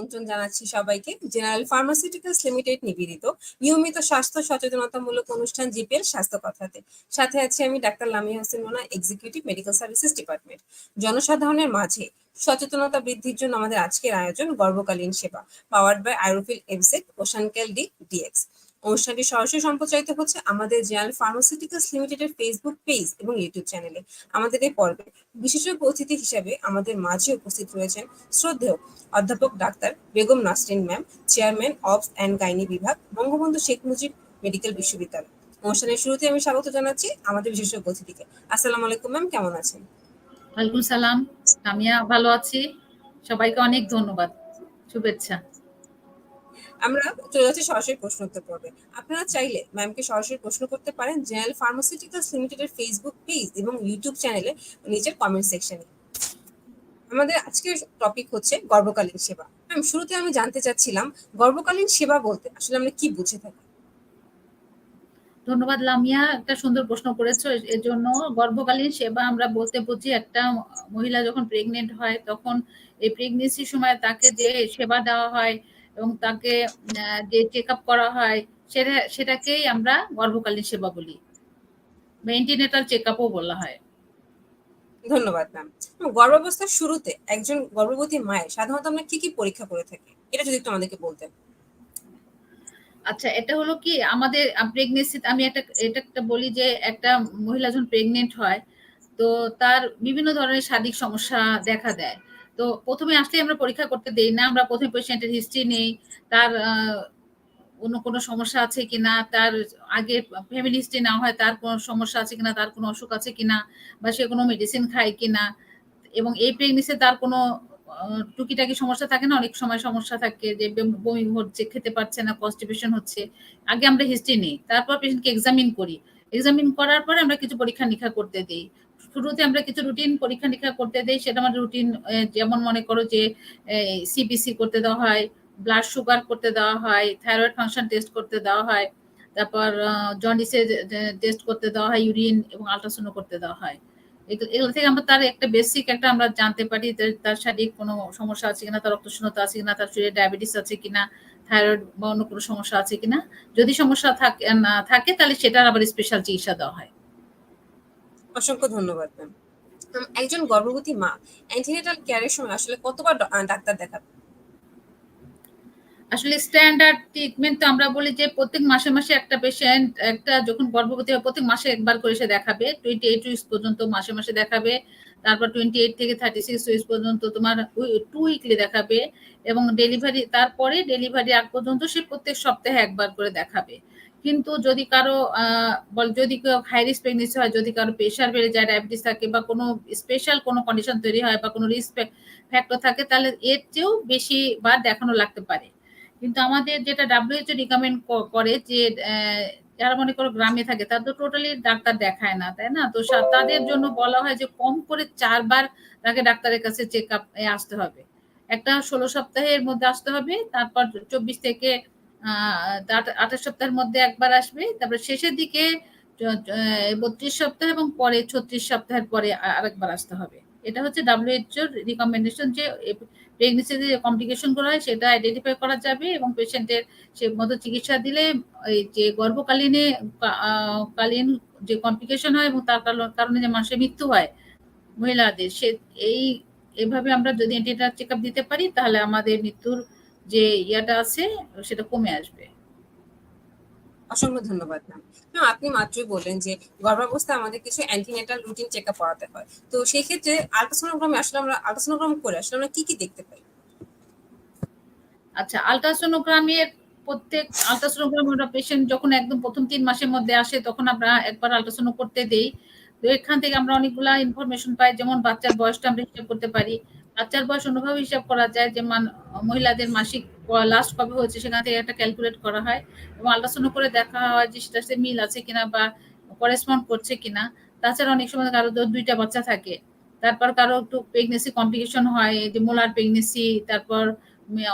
আমন্ত্রণ জানাচ্ছি সবাইকে। জেনারেল ফার্মাসিউটিক্যালস লিমিটেড নিবেদিত। নিয়মিত স্বাস্থ্য সচেতনতামূলক অনুষ্ঠান জিপিএল স্বাস্থ্য কথাতে। সাথে আছি আমি doctor Lami Hossain Mona executive medical services department জনসাধারণের মাঝে সচেতনতা বৃদ্ধির জন্য আমাদের আজকের আয়োজন গর্ভকালীন সেবা পাওয়ার্ড বাই আইরোফিল এমসেক ওশানকেল ডি ডিএক্স অনুষ্ঠানটি সরাসরি সম্প্রচারিত হচ্ছে আমাদের জেনারেল ফার্মাসিউটিক্যালস লিমিটেডের ফেসবুক পেজ এবং ইউটিউব চ্যানেলে আমাদের এই পর্বে বিশেষজ্ঞ অতিথি হিসেবে আমাদের মাঝে উপস্থিত রয়েছেন শ্রদ্ধেয় অধ্যাপক doctor Begum Nasrin ma'am chairman obs and gynae বিভাগ, বঙ্গবন্ধু শেখ মুজিব মেডিকেল বিশ্ববিদ্যালয়। অনুষ্ঠানের শুরুতে আমি স্বাগত জানাচ্ছি আমাদের বিশেষজ্ঞ অতিথিকে। আসসালামু আলাইকুম ম্যাম, কেমন আছেন? ওয়ালাইকুম সালাম আমিয়া ভালো আছি। সবাইকে অনেক ধন্যবাদ। শুভেচ্ছা। আমরা চলে যাচ্ছি সরাসরি প্রশ্ন উত্তর পর্বে। আপনারা চাইলে ম্যামকে সরাসরি প্রশ্ন করতে পারেন জেনারেল ফার্মাসিউটিক্যালস লিমিটেডের ফেসবুক পেজ এবং ইউটিউব চ্যানেলে নিচের কমেন্ট সেকশনে আমাদের আজকের টপিক হচ্ছে গর্ভকালীন সেবা। ম্যাম শুরুতে আমি জানতে চাচ্ছিলাম, গর্ভকালীন সেবা বলতে আসলে আমরা কি বুঝে থাকি? ধন্যবাদ লামিয়া, একটা সুন্দর প্রশ্ন করেছ। এর জন্য গর্ভকালীন সেবা আমরা বলতে বুঝি একটা মহিলা যখন প্রেগনেন্ট হয়, তখন এই প্রেগনেন্সির সময় তাকে যে সেবা দেওয়া হয়। এবং তাকে যে চেক আপ করা হয় সেটা সেটাকেই আমরা গর্ভকালীন সেবা বলি। মেন্টিনেটাল চেক আপও বলা হয়। ধন্যবাদ ম্যাম গর্ভাবস্থার শুরুতে একজন গর্ভবতী মায়ের সাধারণত আমরা কি কি পরীক্ষা করে থাকি? এটা যদি একটু আমাদেরকে বলতেন। আচ্ছা এটা হলো কি আমাদের প্রেগনেন্সি আমি একটা এটা একটা বলি যে একটা মহিলা যখন প্রেগনেন্ট হয় তো তার বিভিন্ন ধরনের শারীরিক সমস্যা দেখা দেয়। তো প্রথমে আসলে আমরা পরীক্ষা করতে দেই না, আমরা প্রথমে পেশেন্টের হিস্ট্রি নেই, তার অন্য কোনো সমস্যা আছে কিনা, তার আগে ফ্যামিলি হিস্ট্রি না হয় তার কোনো সমস্যা আছে কিনা, তার কোনো অসুখ আছে কিনা, বা সে কোনো মেডিসিন খায় কিনা, এবং এই প্রেগনেন্সি তার কোনো টুকিটাকি সমস্যা থাকে না, অনেক সময় সমস্যা থাকে যে বমি হচ্ছে, খেতে পারছে না কনস্টিপেশন হচ্ছে, আগে আমরা হিস্ট্রি নিই, তারপর পেশেন্টকে এক্সামিন করি এক্সামিন করার পরে আমরা কিছু পরীক্ষা নিরীক্ষা করতে দিই। শুরুতে আমরা কিছু রুটিন পরীক্ষা নিরীক্ষা করতে দিই, সেটা আমাদের রুটিন যেমন মনে করো যে সিবিসি করতে দেওয়া হয় ব্লাড সুগার করতে দেওয়া হয় থাইরয়েড ফাংশন টেস্ট করতে দেওয়া হয়, তারপর জন্ডিসের টেস্ট করতে দেওয়া হয় ইউরিন এবং আলট্রাসাউন্ড করতে দেওয়া হয়। এগুলো থেকে আমরা তার একটা বেসিক একটা আমরা জানতে পারি তার শারীরিক কোনো সমস্যা আছে কিনা, তার রক্তশূন্যতা আছে কিনা, তার শরীরে ডায়াবেটিস আছে কিনা থাইরয়েড বা অন্য কোনো সমস্যা আছে কিনা। যদি সমস্যা থাকে, না থাকে, তাহলে সেটার আবার স্পেশাল চিকিৎসা দেওয়া হয়। অসংখ্য ধন্যবাদ ম্যাম একজন গর্ভবতী মা অ্যান্টিনেটাল কেয়ারের সময় আসলে কতবার ডাক্তার দেখাবে আসলে স্ট্যান্ডার্ড ট্রিটমেন্ট তো আমরা বলি যে প্রত্যেক মাসে মাসে একটা পেশেন্ট একটা যখন গর্ভবতী হয়, প্রত্যেক মাসে একবার করে সে দেখাবে। টোয়েন্টি এইট উইকস পর্যন্ত মাসে মাসে দেখাবে। তারপর টোয়েন্টি এইট থেকে থার্টি সিক্স উইকস পর্যন্ত তোমার টু উইকলি দেখাবে এবং ডেলিভারি তারপরে ডেলিভারি আগ পর্যন্ত সে প্রত্যেক সপ্তাহে একবার করে দেখাবে। কিন্তু যদি কারও যদি হাই রিস্ক প্রেগনেন্সি হয়, যদি কারও প্রেশার বেড়ে যায় ডায়াবেটিস থাকে বা কোনো স্পেশাল কোনো কন্ডিশন তৈরি হয় বা কোনো রিস্ক ফ্যাক্টর থাকে, তাহলে এর চেয়েও বেশি বার দেখানো লাগতে পারে। কিন্তু আমাদের যেটা ডাব্লিউএইচও রিকমেন্ড করে যে যারা মনে করো গ্রামে থাকে, তার তো টোটালি ডাক্তার দেখায় না, তাই না? তো তাদের জন্য বলা হয় যে, কম করে চারবার তাকে ডাক্তারের কাছে চেক আপ আসতে হবে। একটা ষোলো সপ্তাহের মধ্যে আসতে হবে, তারপর চব্বিশ থেকে আঠাশ সপ্তাহের মধ্যে একবার আসবে। তারপর শেষের দিকে বত্রিশ সপ্তাহ এবং পরে ছত্রিশ সপ্তাহের পরে আরেকবার আসতে হবে। এটা হচ্ছে ডাব্লিউএইচওর রিকমেন্ডেশন যে প্রেগনেন্সিতে যে কমপ্লিকেশন করা হয়, সেটা আইডেন্টিফাই করা যাবে এবং পেশেন্টের সে মতো চিকিৎসা দিলে এই যে গর্ভকালীনে কালীন যে কমপ্লিকেশন হয় এবং তার কারণে যে মানুষের মৃত্যু হয় মহিলাদের, সে এই এভাবে আমরা যদি অ্যান্টিনাল চেক আপ দিতে পারি, তাহলে আমাদের মৃত্যুর যে ইয়াটা আছে সেটা কমে আসবে। অসংখ্য ধন্যবাদ ম্যাম ম্যাম আপনি মাত্রই বললেন যে গর্ভাবস্থায় আমাদের কিছু অ্যান্টিনেটাল রুটিন চেক আপ করাতে হয়। তো সেই ক্ষেত্রে আলট্রাসোনোগ্রামে আসলে আমরা আলট্রাসোনোগ্রাম করে আসলে আমরা কি কি দেখতে পাই? আচ্ছা আলট্রাসোনোগ্রামের প্রত্যেক আলট্রাসোনোগ্রাম ওরা পেশেন্ট যখন একদম প্রথম তিন মাসের মধ্যে আসে তখন আমরা একবার আলট্রাসোনো করতে দেই। তো এখান থেকে আমরা অনেকগুলা ইনফরমেশন পাই যেমন বাচ্চার বয়সটা আমরা হিসাব করতে পারি। বাচ্চার বয়স অন্যভাবে হিসাব করা যায় যে মহিলাদের মাসিক লাস্ট কবে হয়েছে সেখান থেকে একটা ক্যালকুলেট করা হয় এবং আল্ট্রাসাউন্ড করে দেখা হয় যে সেটা সে মিল আছে কিনা বা করেসপন্ড করছে কিনা। তাছাড়া অনেক সময় কারও দুইটা বাচ্চা থাকে। তারপর কারও একটু প্রেগনেন্সি কমপ্লিকেশন হয়, যে মোলার প্রেগনেন্সি তারপর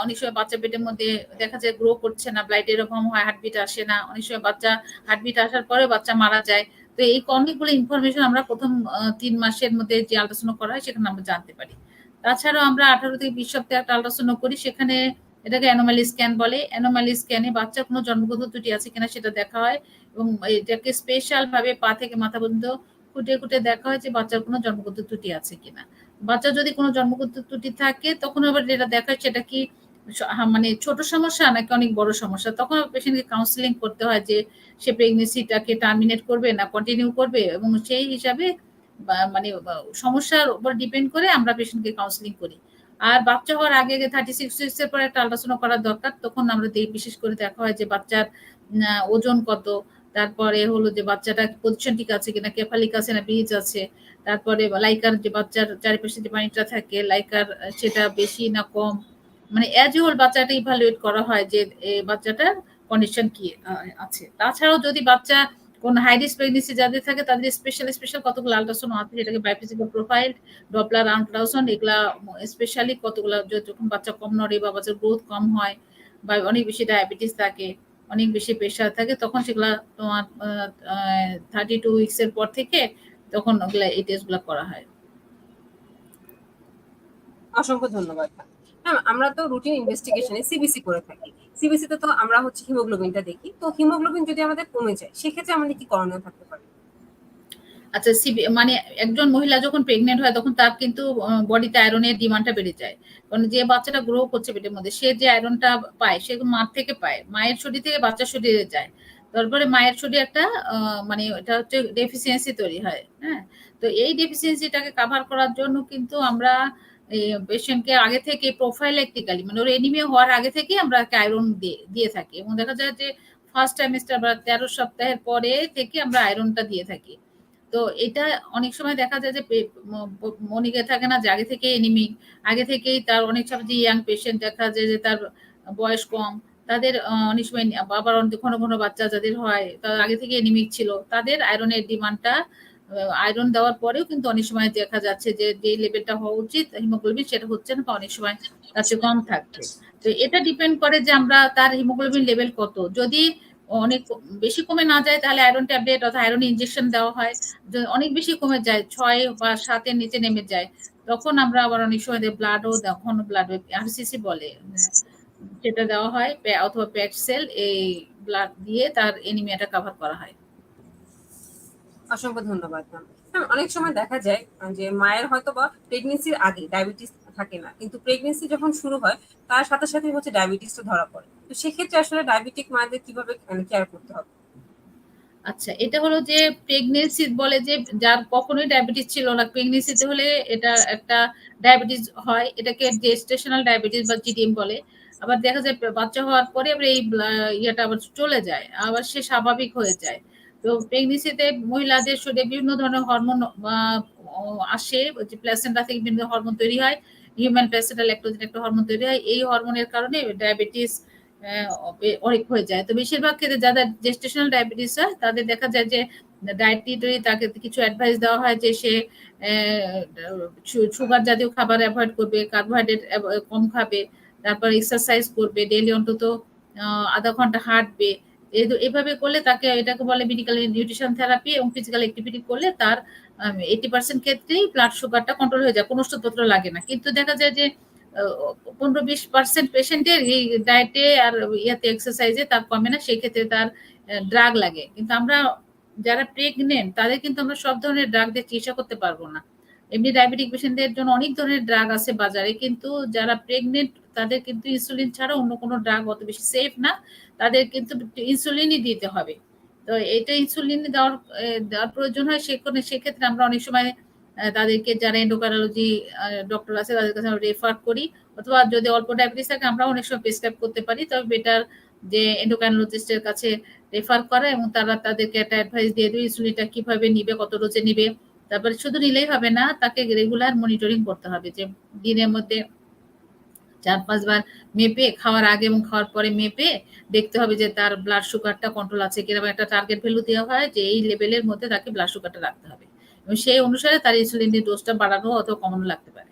অনেক সময় বাচ্চা পেটের মধ্যে দেখা যায় গ্রো করছে না ব্লাইট এরকম হয় হার্টবিট আসে না। অনেক সময় বাচ্চা হার্টবিট আসার পরে বাচ্চা মারা যায়। তো এই অনেকগুলো ইনফরমেশন আমরা প্রথম তিন মাসের মধ্যে যে আলোচনা করা হয় সেখানে আমরা জানতে পারি। তাছাড়াও আমরা আঠারো থেকে বিশ সপ্তাহে একটা আল্ট্রাসাউন্ড করি, সেখানে এটাকে অ্যানোমালি স্ক্যান বলে। অ্যানোমালি স্ক্যানে বাচ্চার কোনো জন্মগত ত্রুটি আছে কিনা সেটা দেখা হয় এবং এটাকে স্পেশাল ভাবে পা থেকে মাথা পর্যন্ত খুঁটে খুঁটে দেখা হয় যে বাচ্চার কোনো জন্মগত ত্রুটি আছে কিনা। বাচ্চা যদি কোনো জন্মগত ত্রুটি থাকে, তখন আবার যেটা দেখা হয় সেটা কি মানে ছোট সমস্যা নাকি অনেক বড় সমস্যা? তখন পেশেন্টকে কাউন্সিলিং করতে হয় যে সে প্রেগনেন্সিটাকে টার্মিনেট করবে না কন্টিনিউ করবে এবং সেই হিসাবে মানে সমস্যার উপর ডিপেন্ড করে আমরা পেশেন্টকে কাউন্সিলিং করি। আর বাচ্চা হওয়ার আগে থার্টি সিক্স উইক্স এর পরে একটা আল্ট্রাসাউন্ড করার দরকার, তখন আমরা বিশেষ করে দেখা হয় যে বাচ্চার ওজন কত, তারপরে হলো যে বাচ্চাটা পজিশন ঠিক আছে কিনা কেফালিক আছে না বীজ আছে, তারপরে লাইকার যে বাচ্চার চারিপাশে যে পানিটা থাকে লাইকার সেটা বেশি না কম মানে অ্যাজ হোল বাচ্চাটা ইভালুয়েট করা হয় যে বাচ্চাটার কন্ডিশন কি আছে। তাছাড়াও যদি বাচ্চা কোন হাই রিস্ক প্রেগনেন্সি যাদের থাকে, তাদের স্পেশাল স্পেশাল কতগুলো আল্ট্রাসাউন্ড আছে? যেটাকে বায়োফিজিক্যাল প্রোফাইল ডপলার আল্ট্রাসাউন্ড এগুলা স্পেশালি কতগুলো যখন বাচ্চা কম নড়ে বা বাচ্চার গ্রোথ কম হয় বা অনেক বেশি ডায়াবেটিস থাকে, অনেক বেশি প্রেশার থাকে, তখন সেগুলা তোমার থার্টি টু উইক্স এর পর থেকে তখন ওগুলা এই টেস্টগুলো করা হয়। অসংখ্য ধন্যবাদ। ম্যাম আমরা তো রুটিন ইনভেস্টিগেশনে সিবিসি করে থাকি। সিবিসিতে তো আমরা হচ্ছে হিমোগ্লোবিনটা দেখি। তো হিমোগ্লোবিন যদি আমাদের কমে যায়, সেক্ষেত্রে আমাদের কি করণীয় থাকতে পারে? আচ্ছা সিবি মানে একজন মহিলা যখন প্রেগনেন্ট হয়, তখন তার কিন্তু বডিতে আয়রনের ডিমান্ডটা বেড়ে যায়। কারণ যে বাচ্চাটা গ্রো করছে পেটের মধ্যে, সে যে আয়রনটা পায়, সে মার থেকে পায়। মায়ের শরীর থেকে বাচ্চার শরীরে যায়। তারপরে মায়ের শরীরে একটা মানে এটা হচ্ছে ডেফিসিয়েন্সি তৈরি হয় হ্যাঁ? তো এই ডেফিসিয়েন্সিটাকে কাভার করার জন্য কিন্তু আমরা পেশেন্টকে আগে থেকে প্রোফাইলেকটিক্যালি মানে ওর এনিমিয়া হওয়ার আগে থেকে আমরা আয়রন দিয়ে থাকি। এবং দেখা যায় যে ফার্স্ট টাইমেস্টার বা তেরো সপ্তাহের পরে থেকে আমরা আয়রনটা দিয়ে থাকি। তো এটা অনেক সময় দেখা যায় যে মনিকে থাকে না যে আগে থেকে এনিমিক আগে থেকেই তার অনেক সময় যে ইয়াং পেশেন্ট দেখা যায় যে তার বয়স কম, তাদের অনেক সময় আবার অনেক ঘন ঘন বাচ্চা যাদের হয়, তার আগে থেকে এনিমিক ছিল, তাদের আয়রনের ডিমান্ডটা আয়রন দেওয়ার পরেও কিন্তু অনেক সময় দেখা যাচ্ছে যে যে লেভেলটা হওয়া উচিত হিমোগ্লোবিন সেটা হচ্ছে না বা অনেক সময় তার কম থাকছে। তো এটা ডিপেন্ড করে যে আমরা তার হিমোগ্লোবিন লেভেল কত। যদি অনেক বেশি কমে না যায়, তাহলে আয়রন ট্যাবলেট অথবা আয়রন ইঞ্জেকশন দেওয়া হয়। অনেক বেশি কমে যায়, ছয় বা সাতের নিচে নেমে যায়, তখন আমরা আবার অনেক সময় ব্লাডও ঘন ব্লাড আরসিসি বলে, সেটা দেওয়া হয়, অথবা প্যাট সেল এই ব্লাড দিয়ে তার এনিমিয়াটা কভার করা হয়। অসংখ্য ধন্যবাদ ম্যাম অনেক সময় দেখা যায় যে মায়ের হয়তো বা প্রেগনেন্সির আগে ডায়াবেটিস থাকে না, কিন্তু প্রেগনেন্সি যখন শুরু হয়, তার সাথে সাথে হচ্ছে ডায়াবেটিসটা ধরা পড়ে। তো সেক্ষেত্রে আসলে ডায়াবেটিক মায়েদের কীভাবে কেয়ার করতে হবে? আচ্ছা এটা হলো যে প্রেগনেন্সি বলে যে যার কখনোই ডায়াবেটিস ছিল না প্রেগনেন্সিতে হলে এটা একটা ডায়াবেটিস হয়, এটাকে জেস্টেশনাল ডায়াবেটিস বা জিডিএম বলে। আবার দেখা যায়, বাচ্চা হওয়ার পরে আবার এই ইয়েটা আবার চলে যায়, আবার সে স্বাভাবিক হয়ে যায়। তো প্রেগনেন্সিতে মহিলাদের শরীরে বিভিন্ন ধরনের হরমোন আসে, যে প্লাসেন্টা থেকে বিভিন্ন হরমোন তৈরি হয় হিউম্যান প্লাসেন্টা ল্যাকটোজেন একটা হরমোন তৈরি হয়, এই হরমোনের কারণে ডায়াবেটিস অনেক হয়ে যায়। তো বেশিরভাগ ক্ষেত্রে যাদের জেস্টেশনাল ডায়াবেটিস হয়, তাদের দেখা যায় যে ডায়েটিটারি তাকে কিছু অ্যাডভাইস দেওয়া হয় যে সে সুগার জাতীয় খাবার অ্যাভয়েড করবে কার্বোহাইড্রেট কম খাবে, তারপর এক্সারসাইজ করবে ডেলি অন্তত আধা ঘণ্টা হাঁটবে এভাবে করলে তাকে, এটাকে বলে মেডিকেল নিউট্রিশন থেরাপি এবং ফিজিক্যাল অ্যাক্টিভিটি করলে তার এইটি পার্সেন্ট ক্ষেত্রেই ব্লাড সুগারটা কন্ট্রোল হয়ে যায়, কোনো ওষুধপত্র লাগে না। কিন্তু দেখা যায় যে পনেরো বিশ পার্সেন্ট পেশেন্টের এই ডায়েটে আর ইয়াতে এক্সারসাইজে তার কমে না, সেই ক্ষেত্রে তার ড্রাগ লাগে। কিন্তু আমরা যারা প্রেগনেন্ট তাদের কিন্তু আমরা সব ধরনের ড্রাগ দিয়ে চিকিৎসা করতে পারব না। এমনি ডায়াবেটিক পেশেন্টদের জন্য অনেক ধরনের ড্রাগ আছে বাজারে, কিন্তু যারা প্রেগনেন্ট তাদের কিন্তু ইনসুলিন ছাড়া অন্য কোনো ড্রাগ অত বেশি সেফ না। তাদের কিন্তু ইনসুলিনই দিতে হবে। তো এটা ইনসুলিন দেওয়ার দেওয়ার প্রয়োজন হয় সে কারণে সেক্ষেত্রে আমরা অনেক সময় তাদেরকে যারা এন্ডোকারোলজি ডক্টর আছে তাদের কাছে আমরা রেফার করি। অথবা যদি অল্প ডায়াবেটিস থাকে আমরা অনেক সময় প্রেসক্রাইব করতে পারি। তবে বেটার যে এন্ডোকাইনোলজিস্টের কাছে রেফার করা এবং তারা তাদেরকে একটা অ্যাডভাইস দিয়ে দেবে ইনসুলিনটা কীভাবে নিবে, কত রোজে নিবে। তারপরে শুধু নিলেই হবে না, তাকে রেগুলার মনিটরিং করতে হবে যে দিনের মধ্যে চার পাঁচবার মেপে, খাওয়ার আগে এবং খাওয়ার পরে মেপে দেখতে হবে যে তার ব্লাড সুগারটা কন্ট্রোল আছে কীরকম একটা টার্গেট ভ্যালু দেওয়া হয় যে এই লেভেলের মধ্যে তাকে ব্লাড সুগারটা রাখতে হবে। এবং সেই অনুসারে তার ইনসুলিনের ডোজটা বাড়ানো অথবা কমানো লাগতে পারে।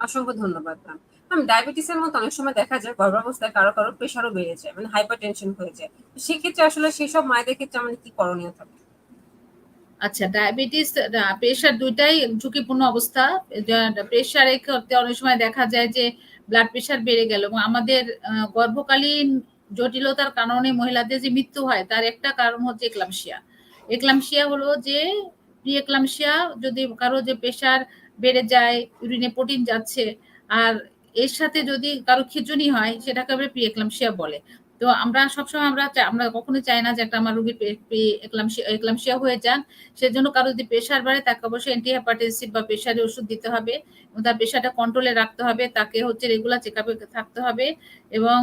অসংখ্য ধন্যবাদ ম্যাম ম্যাম ডায়াবেটিসের মতো অনেক সময় দেখা যায় গর্ভাবস্থায় কারও কারও প্রেশারও বেড়ে যায় মানে হাইপার টেনশন হয়ে যায়। সেক্ষেত্রে আসলে সেই সব মায়েদের ক্ষেত্রে আমাদের কি করণীয় থাকে আচ্ছা ডায়াবেটিস প্রেশার দুইটাই ঝুঁকিপূর্ণ অবস্থা। প্রেশারের ক্ষেত্রে অনেক সময় দেখা যায় যে ব্লাড প্রেশার বেড়ে গেল এবং আমাদের গর্ভকালীন জটিলতার কারণে মহিলাদের যে মৃত্যু হয়, তার একটা কারণ হচ্ছে এক্লামশিয়া এক্লামশিয়া হলো যে প্রি এক্লামশিয়া যদি কারও যে প্রেশার বেড়ে যায় ইউরিনে প্রোটিন যাচ্ছে, আর এর সাথে যদি কারও খিচুনি হয়, সেটাকে আমরা প্রি এক্লামশিয়া বলে। তো আমরা সবসময় আমরা আমরা কখনো চাই না যে একটা আমার রোগীর এক্লামশিয়া হয়ে যান। সেজন্য কারও যদি প্রেশার বাড়ে, তাকে অবশ্যই অ্যান্টি হেপাটাইটিস বা প্রেশারের ওষুধ দিতে হবে। এবং তার প্রেশারটা কন্ট্রোলে রাখতে হবে। তাকে হচ্ছে রেগুলার চেক আপে থাকতে হবে এবং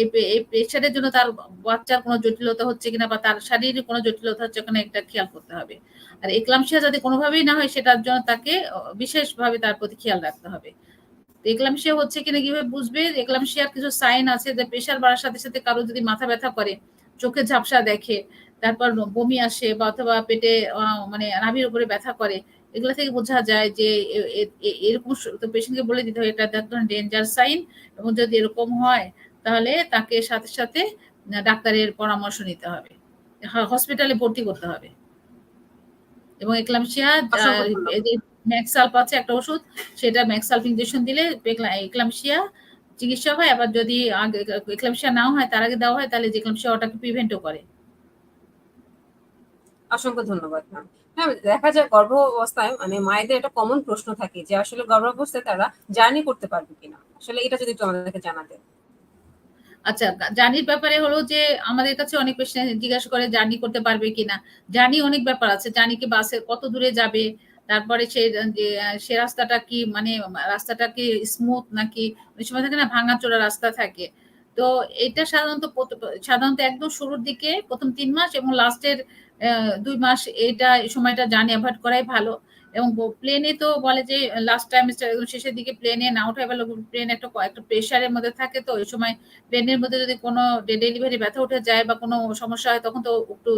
এই প্রেশারের জন্য তার বাচ্চার কোনো জটিলতা হচ্ছে কিনা বা তার শারীরিক কোনো জটিলতা হচ্ছে কিনা এটা খেয়াল করতে হবে। আর এক্লামশিয়া যদি কোনোভাবেই না হয়, সেটার জন্য তাকে বিশেষভাবে তার প্রতি খেয়াল রাখতে হবে। তো এক্লামশিয়া হচ্ছে কিনা কীভাবে বুঝবে? এক্লামশিয়ার কিছু সাইন আছে যে প্রেশার বাড়ার সাথে সাথে কারও যদি মাথা ব্যথা করে চোখে ঝাপসা দেখে তারপর বমি আসে বা অথবা পেটে মানে নাভির উপরে ব্যথা করে এগুলো থেকে বোঝা যায় যে এরকম পেশেন্টকে বলে দিতে হয় এটা একটা ডেঞ্জার সাইন এবং যদি এরকম হয় তাহলে তাকে সাথে সাথে ডাক্তারের পরামর্শ নিতে হবে। হসপিটালে ভর্তি করতে হবে। এবং এক্লামশিয়া ম্যাক্সাল্প আছে একটা ওষুধ সেটা ম্যাক্সাল্প ইঞ্জেকশন দিলে এক্লামশিয়া চিকিৎসা হয় আবার যদি আগে এক্লামশিয়া নাও হয় তার আগে দেওয়া হয় তাহলে যে এক্লামশিয়া ওটাকে প্রিভেন্টও করে। অসংখ্য ধন্যবাদ ম্যাম হ্যাঁ দেখা যায় গর্ভ অবস্থায় মানে মায়েদের একটা কমন প্রশ্ন থাকে যে আসলে গর্ভাবস্থায় তারা জার্নি করতে পারবে কিনা? আসলে এটা যদি একটু আমাদেরকে জানাতেন। আচ্ছা জার্নির ব্যাপারে হলো যে আমাদের কাছে অনেক পেশেন্ট জিজ্ঞাসা করে জার্নি করতে পারবে কিনা? জার্নি অনেক ব্যাপার আছে। জার্নি কি বাসে কত দূরে যাবে? তারপরে সে যে, সে রাস্তাটা কি মানে রাস্তাটা কি স্মুথ নাকি? ওই সময় থাকে না, ভাঙা চোরা রাস্তা থাকে। তো এটা সাধারণত সাধারণত একদম শুরুর দিকে প্রথম তিন মাস এবং লাস্টের দুই মাস এটা সময়টা জানি অ্যাভয়েড করাই ভালো। এবং প্লেনে তো বলে যে লাস্ট টাইম শেষের দিকে প্লেনে না ওঠা ভালো প্লেন একটা একটা প্রেশারের মধ্যে থাকে তো, ওই সময় প্লেনের মধ্যে যদি কোনো ডেলিভারি ব্যথা উঠে যায় বা কোনো সমস্যা হয়, তখন তো একটু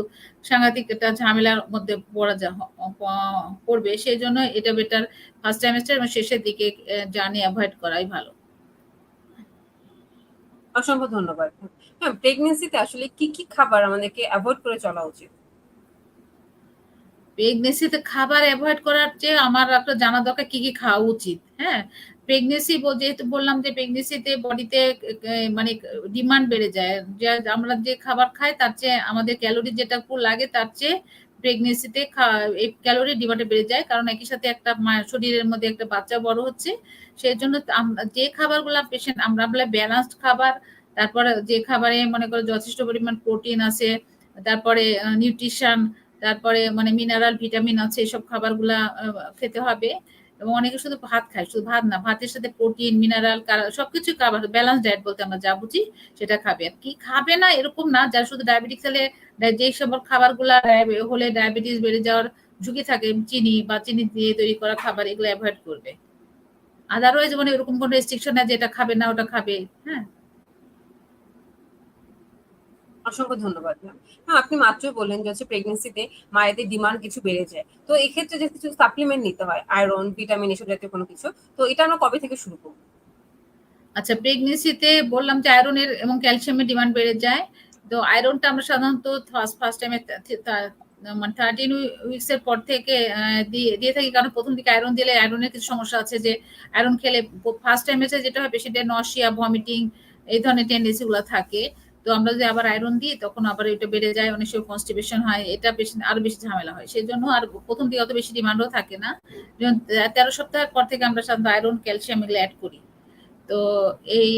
সাংঘাতিক একটা ঝামেলার মধ্যে পড়া যা পড়বে। সেই জন্য এটা বেটার ফার্স্ট টাইমেস্টার এবং শেষের দিকে জার্নি অ্যাভয়েড করাই ভালো। অসংখ্য ধন্যবাদ। হ্যাঁ প্রেগনেন্সিতে আসলে কি কি খাবার আমাদেরকে অ্যাভয়েড করে চলা উচিত? প্রেগনেন্সিতে খাবার অ্যাভয়েড করার চেয়ে আমার একটা জানা দরকার কি কি খাওয়া উচিত হ্যাঁ? প্রেগনেন্সি যেহেতু বললাম যে প্রেগনেন্সিতে বডিতে মানে ডিমান্ড বেড়ে যায়। যে, আমরা যে খাবার খাই তার চেয়ে আমাদের ক্যালোরি যেটা লাগে তার চেয়ে প্রেগনেন্সিতে এই ক্যালোরি ডিমান্ডে বেড়ে যায়। কারণ একই সাথে একটা শরীরের মধ্যে একটা বাচ্চা বড় হচ্ছে। সেই জন্য যে খাবারগুলো পেশেন্ট আমরা বলে ব্যালান্সড খাবার, তারপরে যে খাবারে মনে করো যথেষ্ট পরিমাণ প্রোটিন আছে, তারপরে নিউট্রিশন তারপরে মানে মিনারেল ভিটামিন আছে, এসব খাবারগুলা খেতে হবে। এবং অনেকে শুধু ভাত খায়, শুধু ভাত না, ভাতের সাথে প্রোটিন মিনারেল সবকিছু খাবার ব্যালেন্স ডায়েট বলতে আমরা যা বুঝি, সেটা খাবে। আর কি খাবে না, এরকম না, যারা শুধু ডায়াবেটিস হলে, যে সব খাবারগুলা হলে ডায়াবেটিস বেড়ে যাওয়ার ঝুঁকি থাকে, চিনি বা চিনি দিয়ে তৈরি করা খাবার, এগুলো অ্যাভয়েড করবে। আদারওয়াইজ মানে এরকম কোনো রেস্ট্রিকশন না যে এটা খাবে না, ওটা খাবে হ্যাঁ? অসংখ্য ধন্যবাদ ম্যাম হ্যাঁ আপনি মাত্রই বললেন যে হচ্ছে প্রেগনেন্সিতে মায়েদের ডিমান্ড কিছু বেড়ে যায়। তো এক্ষেত্রে যে কিছু সাপ্লিমেন্ট নিতে হয় আয়রন ভিটামিন এসব জাতীয় কোনো কিছু, তো এটা আমরা কবে থেকে শুরু করব? আচ্ছা প্রেগনেন্সিতে বললাম যে আয়রনের এবং ক্যালসিয়ামের ডিমান্ড বেড়ে যায়। তো আয়রনটা আমরা সাধারণত ফার্স্ট টাইমে মানে থার্টিন উইকস এর পর থেকে দিয়ে থাকি। কারণ প্রথম দিকে আয়রন দিলে আয়রনের কিছু সমস্যা আছে যে আয়রন খেলে ফার্স্ট টাইমে যেটা হয় পেশেন্টের নশিয়া ভমিটিং এই ধরনের টেন্ডেন্সি গুলো থাকে। তো আমরা যদি আবার আয়রন দিই তখন আবার এটা বেড়ে যায় অনেক সময় কনস্টিপেশন হয় এটা পেশেন্ট আরও বেশি ঝামেলা হয়। সেই জন্য আর প্রথম দিকে অত বেশি ডিমান্ডও থাকে না। তেরো সপ্তাহের পর থেকে আমরা সাধারণত আয়রন ক্যালসিয়াম এগুলো অ্যাড করি। তো এই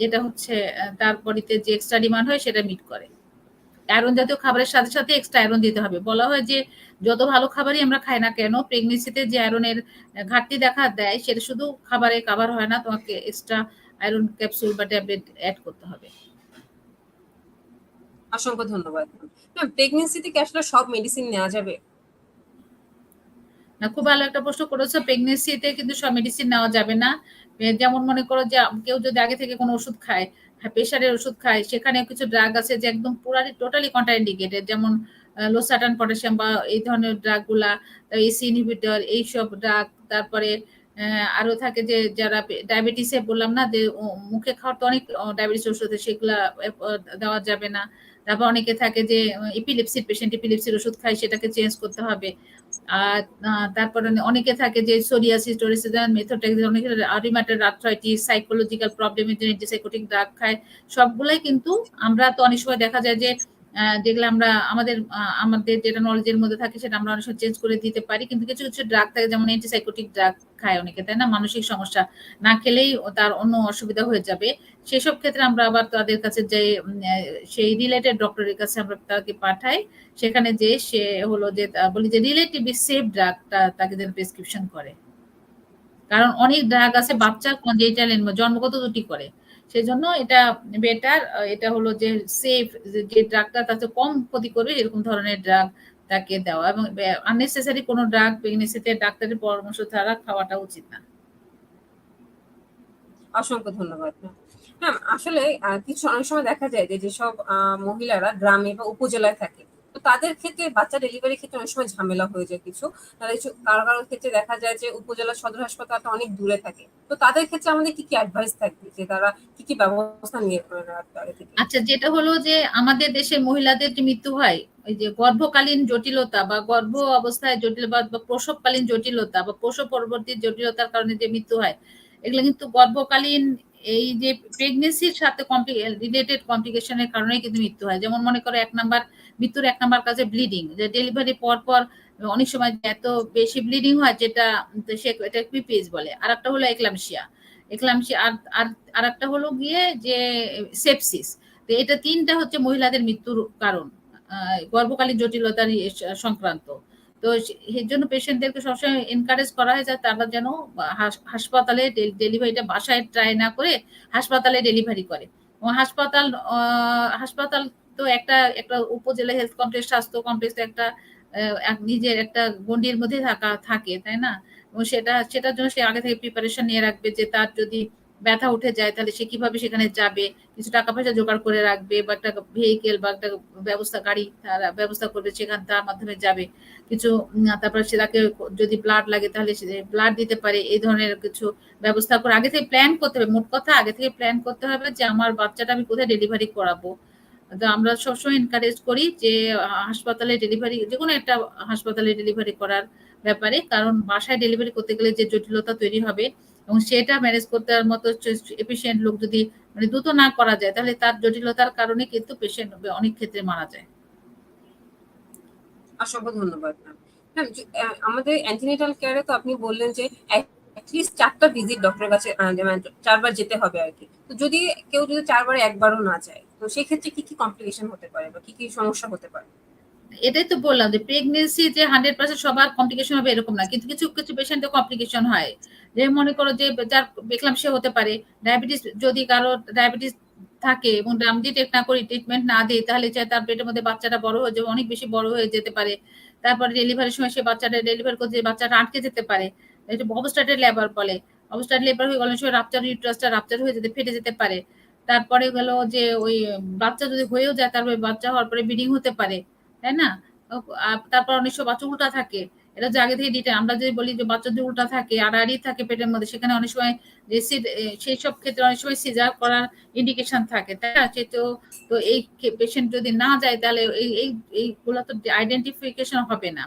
যেটা হচ্ছে আহ, তারপরিতে যে এক্সট্রা ডিমান্ড হয় সেটা মিট করে। আয়রন জাতীয় খাবারের সাথে সাথে এক্সট্রা আয়রন দিতে হবে। বলা হয় যে যত ভালো খাবারই আমরা খাই না কেন প্রেগনেন্সিতে যে আয়রনের ঘাটতি দেখা দেয় সেটা শুধু খাবারে কাভার হয় না তোমাকে এক্সট্রা আয়রন ক্যাপসুল বা ট্যাবলেট অ্যাড করতে হবে। অসংখ্য ধন্যবাদ। ম্যাম প্রেগনেন্সিতে কি আসলে সব মেডিসিন নেওয়া যাবে? না, খুব ভালো একটা প্রশ্ন করেছ। প্রেগনেন্সিতে কিন্তু সব মেডিসিন নেওয়া যাবে না। যেমন মনে করো যে, কেউ যদি আগে থেকে কোনো ওষুধ খায় প্রেশারের ওষুধ খায় সেখানে কিছু ড্রাগ আছে যে একদম পুরালি টোটালি কন্ট্রাইন্ডিকেটেড যেমন লোসাটান পটাশিয়াম বা এই ধরনের ড্রাগগুলা এসি ইনহিবিটর এইসব ড্রাগ তারপরে আরও থাকে যে, যারা ডায়াবেটিসে বললাম না, যে মুখে খাওয়ার তো অনেক ডায়াবেটিস ওষুধ সেগুলা দেওয়া যাবে না। তারপর অনেকে থাকে যে ইপিলিপসির পেশেন্ট ইপিলিপসির ওষুধ খায়, সেটাকে চেঞ্জ করতে হবে। আর তারপরে অনেকে থাকে যে সোরিয়াসিস রিমাটেড আর্থ্রাইটিস সাইকোলজিক্যাল প্রবলেমের জন্য অ্যান্টিসাইকোটিক ড্রাগ খায়। সবগুলাই কিন্তু আমরা তো অনেক সময় দেখা যায় যে যেগুলো আমরা, আমাদের আমাদের যেটা নলেজের মধ্যে থাকে, সেটা আমরা অনেক সময় চেঞ্জ করে দিতে পারি। কিন্তু কিছু কিছু ড্রাগ থাকে, যেমন অ্যান্টিসাইকোটিক ড্রাগ খায় অনেকে, তাই না? মানসিক সমস্যা না খেলেই তার অন্য অসুবিধা হয়ে যাবে। সেসব ক্ষেত্রে আমরা আবার তাদের কাছে যে সেই রিলেটেড ডক্টরের কাছে আমরা তাকে পাঠাই। সেখানে যে সে হলো যে বলি যে রিলেটিভলি সেফ ড্রাগটা তাকে যেন প্রেসক্রিপশন করে। কারণ অনেক ড্রাগ আছে বাচ্চার কনজেনিটাল জন্মগত দুটি করে। সেই জন্য এটা বেটার এটা হলো যে সেফ যে ড্রাগটা তাতে কম ক্ষতি করবে, এরকম ধরনের ড্রাগ তাকে দেওয়া। এবং আননেসেসারি কোনো ড্রাগ প্রেগনেন্সিতে ডাক্তারের পরামর্শ ছাড়া খাওয়াটা উচিত না। অসংখ্য ধন্যবাদ। ম্যাম আসলে কিছু, অনেক সময় দেখা যায় যে, যেসব মহিলারা গ্রামে বা উপজেলায় থাকে, তো তাদের ক্ষেত্রে বাচ্চা ডেলিভারি ক্ষেত্রে অনেক সময় ঝামেলা হয়ে যায় কিছু। তাহলে কিছু- কারও কারও ক্ষেত্রে দেখা যায় যে, উপজেলা সদর হাসপাতালটা অনেক দূরে থাকে। তো তাদের ক্ষেত্রে আমাদের কি কি অ্যাডভাইস থাকবে যে, তারা কি কি ব্যবস্থা নিয়ে আচ্ছা যেটা হলো যে, আমাদের দেশের মহিলাদের যে মৃত্যু হয়, ওই যে গর্ভকালীন জটিলতা বা গর্ভ অবস্থায় জটিল বা প্রসবকালীন জটিলতা বা প্রসব পরবর্তী জটিলতার কারণে যে মৃত্যু হয়, এগুলো কিন্তু গর্ভকালীন এই যে প্রেগনেন্সির সাথে রিলেটেড কমপ্লিকেশনের কারণে কিন্তু মৃত্যু হয়। যেমন মনে করো এক নাম্বার মৃত্যুর এক নাম্বার কাজে ব্লিডিং যে ডেলিভারি পর পর অনেক সময় এত বেশি ব্লিডিং হয় যেটা সে এটা পিপিএস বলে। আর একটা হলো একলামশিয়া একলামশিয়া আর আর আর একটা হলো গিয়ে যে সেপসিস তো এটা তিনটা হচ্ছে মহিলাদের মৃত্যুর কারণ গর্ভকালীন জটিলতার সংক্রান্ত। তো এর জন্য পেশেন্টদেরকে সবসময় এনকারেজ করা হয় যে তারা যেন হাস- হাসপাতালে ডেলিভারিটা বাসায় ট্রাই না করে হাসপাতালে ডেলিভারি করে। হাসপাতাল হাসপাতাল তো একটা একটা উপজেলা হেলথ কমপ্লেক্স স্বাস্থ্য কমপ্লেক্স একটা এক নিজের একটা গণ্ডির মধ্যে থাকা, থাকে, তাই না? সেটা, সেটার জন্য সে আগে থেকে প্রিপারেশন নিয়ে রাখবে যে তার যদি ব্যথা উঠে যায়, তাহলে সে কীভাবে সেখানে যাবে? কিছু টাকা পয়সা জোগাড় করে রাখবে বা একটা ভেহিকেল বা একটা ব্যবস্থা, গাড়ি, তারা ব্যবস্থা করবে, সেখান তার মাধ্যমে যাবে। কিছু তারপর সে তাকে যদি ব্লাড লাগে, তাহলে সে ব্লাড দিতে পারে। এই ধরনের কিছু ব্যবস্থা করে আগে থেকে প্ল্যান করতে হবে। মোট কথা আগে থেকে প্ল্যান করতে হবে যে আমার বাচ্চাটা আমি কোথায় ডেলিভারি করাবো। তো আমরা সবসময় এনকারেজ করি যে, হাসপাতালে ডেলিভারি যে কোনো একটা হাসপাতালে ডেলিভারি করার ব্যাপারে। কারণ বাসায় ডেলিভারি করতে গেলে যে জটিলতা তৈরি হবে এবং সেটা ম্যানেজ করতে মতো এফিসিয়েন্ট লোক যদি মানে দ্রুত না করা যায় তাহলে তার জটিলতার কারণে কিন্তু পেশেন্ট অনেক ক্ষেত্রে মারা যায়। অসংখ্য ধন্যবাদ আমাদের অ্যান্টিনেটাল কেয়ারে তো আপনি বললেন যে অ্যাটলিস্ট চারটা ভিজিট ডক্টরের কাছে যেমন চারবার যেতে হবে আর কি। তো যদি কেউ যদি চারবারে একবারও না যায় তো সেই ক্ষেত্রে কি কি কমপ্লিকেশন হতে পারে বা কি কি সমস্যা হতে পারে? এটাই তো বললাম যে প্রেগনেন্সি যে হান্ড্রেড পার্সেন্ট সবার কমপ্লিকেশন হবে এরকম না কিন্তু কিছু কিছু পেশেন্টের কমপ্লিকেশন হয়। যে মনে করো যে যার দেখলাম সে হতে পারে। ডায়াবেটিস যদি কারও ডায়াবেটিস থাকে এবং আমি ডিটেক্ট না করি ট্রিটমেন্ট না দিই তাহলে যে তার পেটের মধ্যে বাচ্চাটা বড় হয়ে যাবে, অনেক বেশি বড় হয়ে যেতে পারে। তারপরে ডেলিভারির সময় সে বাচ্চাটা ডেলিভারি করতে বাচ্চাটা আটকে যেতে পারে। এটা অবস্টাটেড লেবার বলে। অবস্টাট লেবার হয়ে গেলে সময় রাপচার ইউট্রাসটা রাপচার হয়ে যেতে, ফেটে যেতে পারে। তারপরে গেল যে ওই বাচ্চা যদি হয়েও যায়, তারপরে বাচ্চা হওয়ার পরে ব্লিডিং হতে পারে, তাই না? তারপর অনেক সময় বাচ্চা থাকে। এটা যে আগে থেকে ডিটে আমরা যদি বলি যে বাচ্চা যদি উল্টা থাকে, আড়াআড়ি থাকে পেটের মধ্যে, সেখানে অনেক সময় যে সেই সব ক্ষেত্রে অনেক সময় সিজার করার ইন্ডিকেশন থাকে। তাই না? সে তো তো এই পেশেন্ট যদি না যায়, তাহলে এই এই, এইগুলো তো আইডেন্টিফিকেশন হবে না।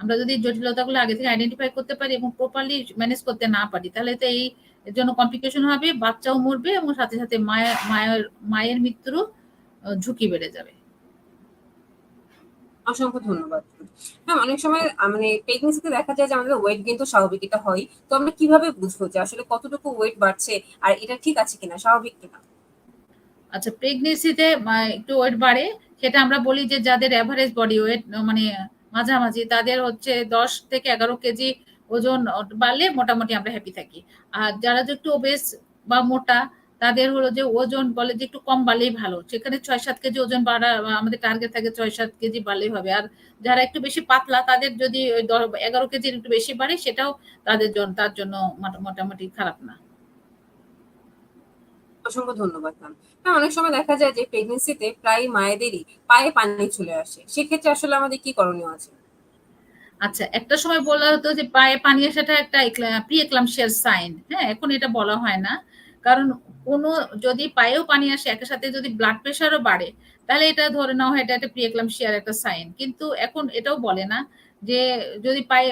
আমরা যদি জটিলতাগুলো আগে থেকে আইডেন্টিফাই করতে পারি এবং প্রপারলি ম্যানেজ করতে না পারি, তাহলে তো এই জন্য কমপ্লিকেশন হবে, বাচ্চাও মরবে এবং সাথে সাথে মায়ের মায়ের মায়ের মৃত্যুরও, ঝুঁকি বেড়ে যাবে। অসংখ্য ধন্যবাদ। ম্যাম অনেক সময় মানে প্রেগনেন্সিতে দেখা যায় যে আমাদের ওয়েট কিন্তু স্বাভাবিক এটা হয়। তো আমরা কীভাবে বুঝব যে আসলে কতটুকু ওয়েট বাড়ছে আর এটা ঠিক আছে কিনা, স্বাভাবিক কিনা? আচ্ছা প্রেগনেন্সিতে একটু ওয়েট বাড়ে, সেটা আমরা বলি যে যাদের অ্যাভারেজ বডি ওয়েট মানে মাঝামাঝি, তাদের হচ্ছে দশ থেকে এগারো কেজি ওজন বাড়লে মোটামুটি আমরা হ্যাপি থাকি। আর যারা যে একটু ওবেস বা মোটা তাদের হলো যে ওজন বলে যে একটু কম বাড়লেই ভালো। সেখানে ছয় সাত কেজি ওজন বাড়া আমাদের টার্গেট থাকে ছয় সাত কেজি বাড়লেই হবে। আর যারা একটু বেশি পাতলা তাদের যদি এগারো কেজির একটু বেশি বাড়ে সেটাও তাদের জন্য তার জন্য মোটামুটি খারাপ না। অসংখ্য ধন্যবাদ ম্যাম ম্যাম অনেক সময় দেখা যায় যে প্রেগনেন্সিতে প্রায় মায়েদেরই পায়ে পানি চলে আসে। সেক্ষেত্রে আসলে আমাদের কি করণীয় আছে? আচ্ছা একটা সময় বলা হতো যে পায়ে পানি আসাটা একটা প্রি এক্লামশিয়ার সাইন হ্যাঁ এখন এটা বলা হয় না। কারণ কোনো যদি পায়েও পানি আসে, একের সাথে যদি ব্লাড প্রেশারও বাড়ে, তাহলে এটা ধরে হয় এটা একটা প্রিএক্লামশিয়ার একটা সাইন কিন্তু এখন এটাও বলে না যে যদি পায়ে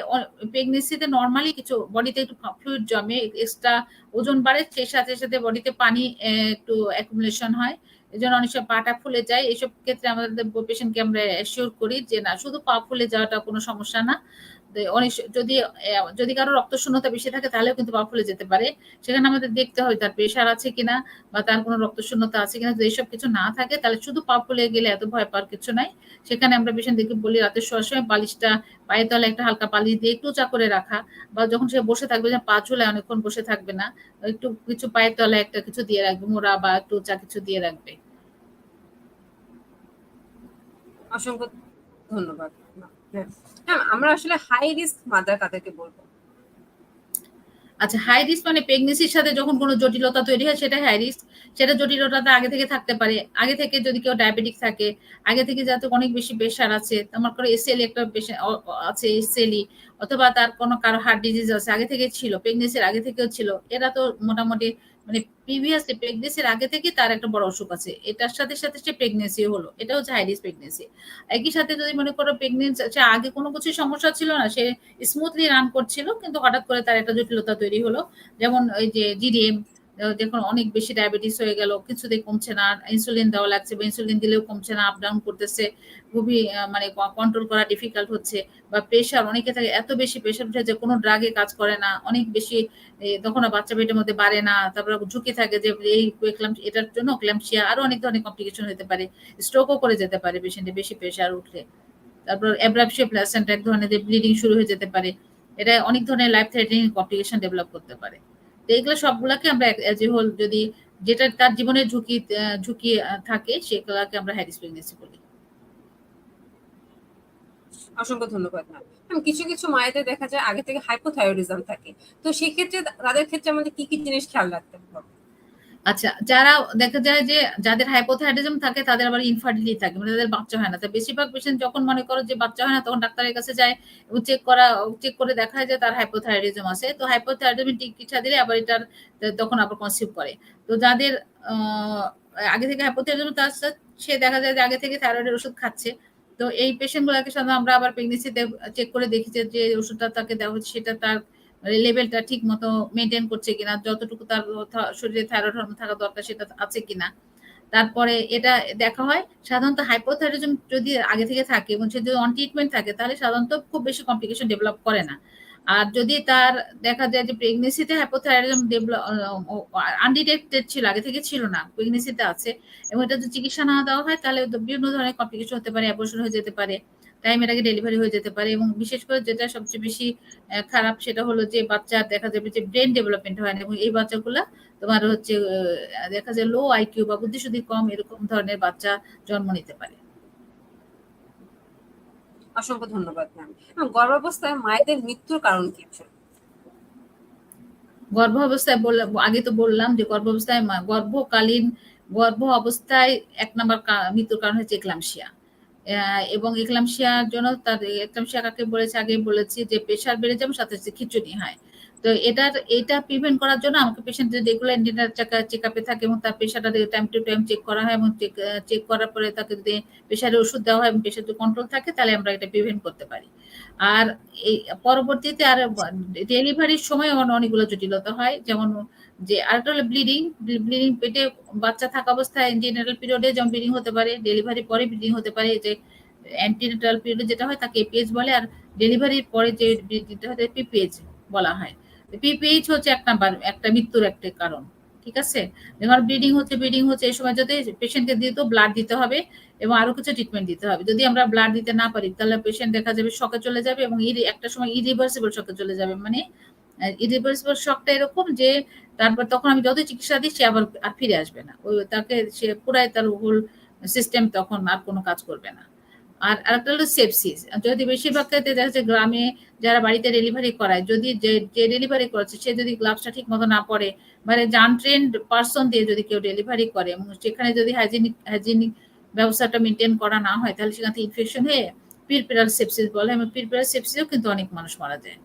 প্রেগনেন্সিতে নর্মালি কিছু বডিতে একটু ফ্লুইড জমে এক্সট্রা ওজন বাড়ে সেই সাথে সাথে বডিতে পানি একটু অ্যাকুমুলেশন হয়। এই জন্য অনেক সময় পাটা ফুলে যায়। এইসব ক্ষেত্রে আমাদের পেশেন্টকে আমরা অ্যাসিওর করি যে না, শুধু পা ফুলে যাওয়াটা কোনো সমস্যা না। যদি যদি কারও রক্ত শূন্যতা বেশি থাকে, তাহলেও কিন্তু পা ফুলে যেতে পারে। সেখানে আমাদের দেখতে হয়, তার প্রেশার আছে কিনা বা তার কোনো রক্ত শূন্যতা আছে কিনা। যদি এইসব কিছু না থাকে, তাহলে শুধু পা ফুলে গেলে এত ভয় পাওয়ার কিছু নাই। সেখানে আমরা পেশেন্টদেরকে বলি রাতে শোয়ার সময় বালিশটা পায়ের তলে একটা হালকা বালিশ দিয়ে একটু চা করে রাখা বা যখন সে বসে থাকবে যে পা ঝুলায় অনেকক্ষণ বসে থাকবে না, একটু কিছু পায়ের তলে একটা কিছু দিয়ে রাখবে, মোড়া বা একটু চা কিছু দিয়ে রাখবে। অসংখ্য ধন্যবাদ। আমরা আসলে হাই রিস্ক মাদার কাদেরকে বলব? আচ্ছা হাই রিস্ক মানে প্রেগনেন্সির সাথে যখন কোনো জটিলতা তৈরি হয়, সেটা হাই রিস্ক সেটা জটিলতাটা আগে থেকে থাকতে পারে। আগে থেকে যদি কেউ ডায়াবেটিক থাকে, আগে থেকে যাতে অনেক বেশি প্রেশার আছে, আমার করে এসএল একটা আছে এসএলই অথবা তার কোনো কারও হার্ট ডিজিজ আছে, আগে থেকে ছিল প্রেগনেন্সির আগে থেকেও ছিল, এরা তো মোটামুটি মানে প্রিভিয়াসলি প্রেগনেন্সির আগে থেকে তার একটা বড় অসুখ আছে। এটার সাথে সাথে সে প্রেগনেন্সি হলো। এটা হচ্ছে হাই রিস্ক প্রেগনেন্সি একই সাথে যদি মনে করো প্রেগনেন্সি আগে কোনো কিছু সমস্যা ছিল না, সে স্মুথলি রান করছিল, কিন্তু হঠাৎ করে তার একটা জটিলতা তৈরি হলো। যেমন ওই যে জিডিএম দেখুন, অনেক বেশি ডায়াবেটিস হয়ে গেল, কিছুতেই কমছে না ইনসুলিন দেওয়া লাগছে, বা ইনসুলিন দিলেও কমছে না আপ ডাউন করতেছে, খুবই মানে কন্ট্রোল করা ডিফিকাল্ট হচ্ছে, বা প্রেশার অনেকে থাকে, এত বেশি প্রেশার উঠে যে কোনো ড্রাগে কাজ করে না, অনেক বেশি তখন বাচ্চা পেটের মধ্যে বাড়ে না, তারপর ঝুঁকি থাকে যে, এই এটার জন্য ক্ল্যামশিয়া আরও অনেক ধরনের কমপ্লিকেশন হতে পারে স্ট্রোকও করে যেতে পারে পেশেন্টে বেশি প্রেশার উঠলে, তারপর অ্যাব্রাপশিয়া প্লাসেন্ট এক ধরনের ব্লিডিং শুরু হয়ে যেতে পারে, এটা অনেক ধরনের লাইফ থ্রেটেনিং কমপ্লিকেশন ডেভেলপ করতে পারে। তো সবগুলাকে আমরা অ্যাজ এ হোল যদি যেটা তার জীবনে ঝুঁকি ঝুঁকি থাকে সেগুলাকে আমরা হ্যারিস প্রেগনেন্সি বলি। অসংখ্য ধন্যবাদ ম্যাম কিছু কিছু মায়েদের দেখা যায় আগে থেকে হাইপোথাইরয়েডিজম থাকে। তো সেক্ষেত্রে তাদের ক্ষেত্রে আমাদের কি কি জিনিস খেয়াল রাখতে হবে? আচ্ছা যারা দেখা যায় যে যাদের হাইপোথাইরয়েডিজম থাকে, তাদের আবার ইনফার্টিলিটি থাকে মানে তাদের বাচ্চা হয় না। তো বেশিরভাগ পেশেন্ট যখন মনে করো যে বাচ্চা হয় না, তখন ডাক্তারের কাছে যায় চেক করা চেক করে দেখা যায় তার হাইপোথাইরয়েডিজম আছে। তো হাইপোথাইরয়েডিজম চিকিৎসা দিলে আবার এটার তখন আবার কনসিভ করে। তো যাদের আগে থেকে হাইপোথাইরয়েডিজম তার সে দেখা যায় যে আগে থেকে থাইরয়েডের ওষুধ খাচ্ছে। তো এই পেশেন্ট গুলাকে সাধারণত আমরা আবার প্রেগনেন্সিতে চেক করে দেখি যে ওষুধটা তাকে দেওয়া হচ্ছে, সেটা তার লেভেলটা ঠিক মতো মেনটেন করছে কিনা, যতটুকু তার শরীরে থাইরয়েড হরমোন থাকা দরকার সেটা আছে কিনা। তারপরে এটা দেখা হয়, সাধারণত হাইপোথাইরয়েডিজম যদি আগে থেকে থাকে এবং সে যদি অন ট্রিটমেন্ট থাকে, তাহলে সাধারণত খুব বেশি কমপ্লিকেশন ডেভেলপ করে না। আর যদি তার দেখা যায় যে প্রেগনেন্সিতে হাইপোথাইরয়েডিজম ডেভেলপ আনডিটেক্টেড ছিল, আগে থেকে ছিল না প্রেগনেন্সিতে আছে, এবং এটা যদি চিকিৎসা না দেওয়া হয়, তাহলে বিভিন্ন ধরনের কমপ্লিকেশন হতে পারে অ্যাবর্শন হয়ে যেতে পারে। টাইমের আগে ডেলিভারি হয়ে যেতে পারে এবং বিশেষ করে যেটা সবচেয়ে বেশি খারাপ সেটা হলো যে বাচ্চা দেখা যাবে যে ব্রেন ডেভেলপমেন্ট হয় না এবং এই বাচ্চাগুলা তোমার হচ্ছে দেখা যায় লো আইকিউ বা বুদ্ধিশুদ্ধি কম এরকম ধরনের বাচ্চা জন্ম নিতে পারে। অসংখ্য ধন্যবাদ ম্যাম গর্ভাবস্থায় মায়েদের মৃত্যুর কারণ কি আসলে? গর্ভ অবস্থায় বললাম আগে তো বললাম যে গর্ভ অবস্থায় গর্ভকালীন গর্ভ অবস্থায় এক নম্বর মৃত্যুর কারণ হচ্ছে এক্লামশিয়া এবং এক্লামশিয়ার জন্য তার এক্লামশিয়া কাকে বলেছে? আগে বলেছি যে প্রেশার বেড়ে যাবে, সাথে সাথে খিচুড়ি হয়। তো এটার, এটা প্রিভেন্ট করার জন্য আমাকে পেশেন্ট রেগুলার ইন্ডিয়ার চেক আপে থাকে এবং তার প্রেশারটা টাইম টু টাইম চেক করা হয় এবং চেক করার পরে তাকে যদি প্রেশারের ওষুধ দেওয়া হয় এবং প্রেশার যদি কন্ট্রোল থাকে, তাহলে আমরা এটা প্রিভেন্ট করতে পারি। আর এই, পরবর্তীতে আর ডেলিভারির সময় অন- অনেকগুলো জটিলতা হয়। যেমন যে আরেকটা হলো ব্লিডিং ব্লিডিং পেটে বাচ্চা থাকা অবস্থায় জেনারেল পিরিয়ডে যেমন ব্লিডিং হতে পারে ডেলিভারি পরে ব্লিডিং হতে পারে যে অ্যান্টিনেটাল পিরিয়ডে যেটা হয় তাকে এপিএইচ বলে আর ডেলিভারির পরে যে ব্লিডিংটা হয় পিপিএইচ বলা হয়। পিপিএইচ হচ্ছে এক নাম্বার, একটা মৃত্যুর একটা কারণ, ঠিক আছে? যখন ব্লিডিং হচ্ছে ব্লিডিং হচ্ছে এই সময় যদি পেশেন্টকে দিতে ব্লাড দিতে হবে এবং আরও কিছু ট্রিটমেন্ট দিতে হবে। যদি আমরা ব্লাড দিতে না পারি তাহলে পেশেন্ট দেখা যাবে শকে চলে যাবে এবং ইরি- একটা সময় ইরিভার্সিবল শকে চলে যাবে। মানে ইরিভার্সিবল শকটা এরকম যে তারপর তখন আমি যতই চিকিৎসা দিই, সে আবার আর ফিরে আসবে না। ওই তাকে সে পুরাই তার হোল সিস্টেম তখন আর কোনো কাজ করবে না। আর আরেকটা হলো সেপসিস যদি বেশিরভাগ ক্ষেত্রে দেখা যাচ্ছে গ্রামে যারা বাড়িতে ডেলিভারি করায়, যদি যে যে ডেলিভারি করছে, সে যদি গ্লাভসটা ঠিক মতো না পরে মানে আনট্রেন্ড পার্সন দিয়ে যদি কেউ ডেলিভারি করে এবং সেখানে যদি হাইজিনিক হাইজিনিক ব্যবস্থাটা মেনটেন করা না হয়, তাহলে সেখান থেকে ইনফেকশন হয়ে পিরপিরাল সেপসিস বলে। এবং পিরপিরাল সেপসিসও কিন্তু অনেক মানুষ মারা যায়।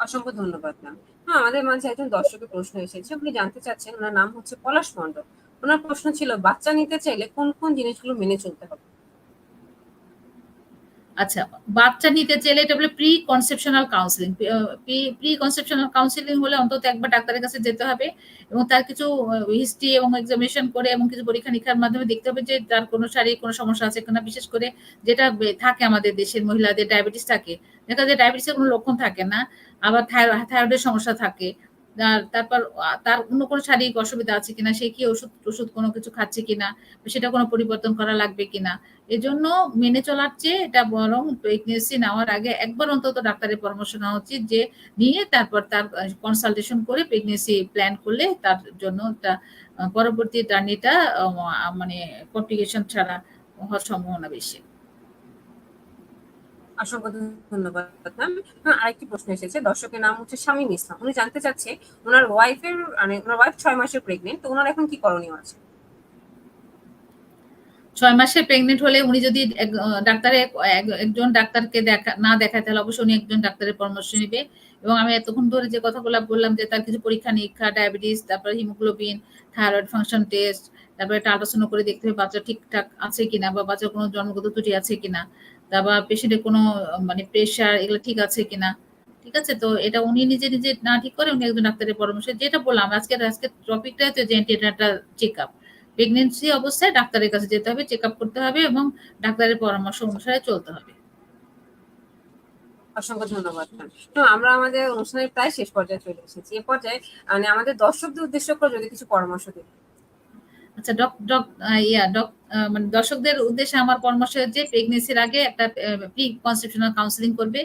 অসংখ্য ধন্যবাদ ম্যাম হ্যাঁ আমাদের মাঝে একজন দর্শকের প্রশ্ন এসেছে। উনি জানতে চাচ্ছেন, ওনার নাম হচ্ছে পলাশ মণ্ডল। ওনার প্রশ্ন ছিল, বাচ্চা নিতে চাইলে কোন কোন জিনিসগুলো মেনে চলতে হবে? আচ্ছা বাচ্চা নিতে চাইলে এটা বলে pre conceptional counselling pre conceptional counselling হলে অন্তত একবার ডাক্তারের কাছে যেতে হবে এবং তার কিছু হিস্ট্রি এবং এক্সামিনেশন করে এবং কিছু পরীক্ষা নিরীক্ষার মাধ্যমে দেখতে হবে যে তার কোনো শারীরিক কোনো সমস্যা আছে কিনা, বিশেষ করে যেটা থাকে আমাদের দেশের মহিলাদের ডায়াবেটিস থাকে। দেখা যায় ডায়াবেটিসের কোনো লক্ষণ থাকে না, আবার থাইরয়েডের সমস্যা থাকে। তারপর তার অন্য কোনো শারীরিক অসুবিধা আছে কিনা, সে কি ওষুধ ওষুধ কোনো কিছু খাচ্ছে কিনা, সেটা কোনো পরিবর্তন করা লাগবে কিনা, এজন্য মেনে চলার চেয়ে এটা বরং প্রেগনেন্সি নেওয়ার আগে একবার অন্তত ডাক্তারের পরামর্শ নেওয়া উচিত যে নিয়ে তারপর তার কনসালটেশন করে প্রেগনেন্সি প্ল্যান করলে তার জন্য তা পরবর্তী জার্নিটা মানে কমপ্লিকেশন ছাড়া হওয়ার সম্ভাবনা বেশি। অসংখ্য ধন্যবাদ। হ্যাঁ আরেকটি প্রশ্ন এসেছে। দর্শকের নাম হচ্ছে শামীম ইসলাম। উনি জানতে চাচ্ছে, ওনার ওয়াইফের মানে ওনার ওয়াইফ ছয় মাসের প্রেগনেন্ট তো ওনার এখন কি করণীয় আছে? ছয় মাসে প্রেগনেন্ট হলে উনি যদি ডাক্তারে একজন ডাক্তারকে দেখা, না দেখায়, তাহলে অবশ্যই উনি একজন ডাক্তারের পরামর্শ নেবে। এবং আমি এতক্ষণ ধরে যে কথাগুলো বললাম যে তার কিছু পরীক্ষা, নিরীক্ষা ডায়াবেটিস তারপরে হিমোগ্লোবিন থাইরয়েড ফাংশন টেস্ট তারপরে একটা আল্ট্রাসাউন্ড করে দেখতে হবে বাচ্চা ঠিকঠাক আছে কিনা বা বাচ্চার কোনো জন্মগত ত্রুটি আছে কিনা। তারপর পেশেন্টের কোনো মানে প্রেশার এগুলো ঠিক আছে কিনা, ঠিক আছে? তো এটা উনি নিজে নিজে না ঠিক করে উনি একজন ডাক্তারের পরামর্শ যেটা বললাম, আজকে আজকে টপিকটা হচ্ছে যে অ্যান্টিনাটাল চেক আপ প্রেগনেন্সি অবস্থায় ডাক্তারের কাছে যেতে হবে চেক আপ করতে হবে এবং ডাক্তারের পরামর্শ অনুসারে চলতে হবে। অসংখ্য ধন্যবাদ। তো আমরা আমাদের অনুষ্ঠানের প্রায় শেষ পর্যায়ে চলে এসেছি। এ পর্যায়ে মানে আমাদের দর্শকদের উদ্দেশ্য করে যদি কিছু পরামর্শ দিন। আচ্ছা ডক ডক ইয়া ডক মানে দর্শকদের উদ্দেশ্যে আমার পরামর্শ হচ্ছে প্রেগনেন্সির আগে একটা প্রি কনসেপশনাল কাউন্সিলিং করবে।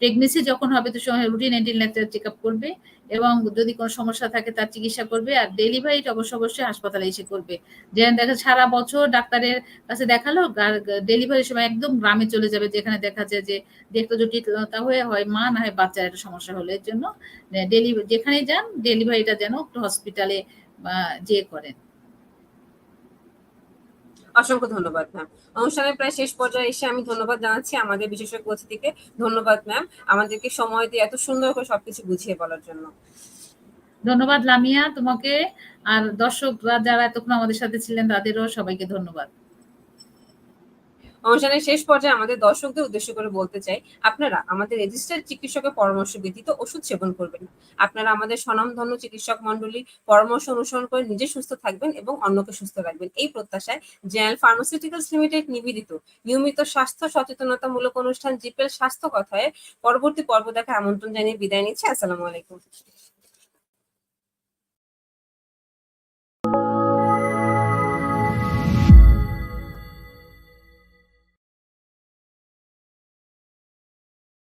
প্রেগনেন্সি যখন হবে তো সময় রুটিন এন্টিনেটাল চেক আপ করবে এবং যদি কোনো সমস্যা থাকে তার চিকিৎসা করবে আর ডেলিভারিটা অবশ্য অবশ্যই হাসপাতালে এসে করবে। যেন দেখা সারা বছর ডাক্তারের কাছে দেখাল ডেলিভারির সময় একদম গ্রামে চলে যাবে, যেখানে দেখা যায় যে দেখতে জটিলতা হয়ে, হয় মা, না হয় বাচ্চার একটা সমস্যা হলে। এর জন্য ডেলিভারি যেখানেই যান ডেলিভারিটা যেন একটু হসপিটালে যে করেন। অসংখ্য ধন্যবাদ ম্যাম অনুষ্ঠানের প্রায় শেষ পর্যায়ে এসে আমি ধন্যবাদ জানাচ্ছি আমাদের বিশেষজ্ঞ অতিথিকে। ধন্যবাদ ম্যাম আমাদেরকে সময় দিয়ে এত সুন্দর করে সবকিছু বুঝিয়ে বলার জন্য। ধন্যবাদ, লামিয়া, তোমাকে। আর দর্শকরা যারা এতক্ষণ আমাদের সাথে ছিলেন, তাদেরও সবাইকে ধন্যবাদ। অনুষ্ঠানের শেষ পর্যায়ে আমাদের দর্শকদের উদ্দেশ্য করে বলতে চাই, আপনারা আমাদের রেজিস্টার্ড চিকিৎসকের পরামর্শ ব্যতীত ওষুধ সেবন করবেন। আপনারা আমাদের স্বনামধন্য চিকিৎসক মন্ডলী পরামর্শ অনুসরণ করে নিজে সুস্থ থাকবেন এবং অন্যকে সুস্থ রাখবেন। এই প্রত্যাশায় জেনারেল ফার্মাসিউটিক্যালস লিমিটেড নিবেদিত নিয়মিত স্বাস্থ্য সচেতনতামূলক অনুষ্ঠান জিপেল স্বাস্থ্য কথায় পরবর্তী পর্ব দেখা আমন্ত্রণ জানিয়ে বিদায় নিচ্ছি। আসসালামু আলাইকুম।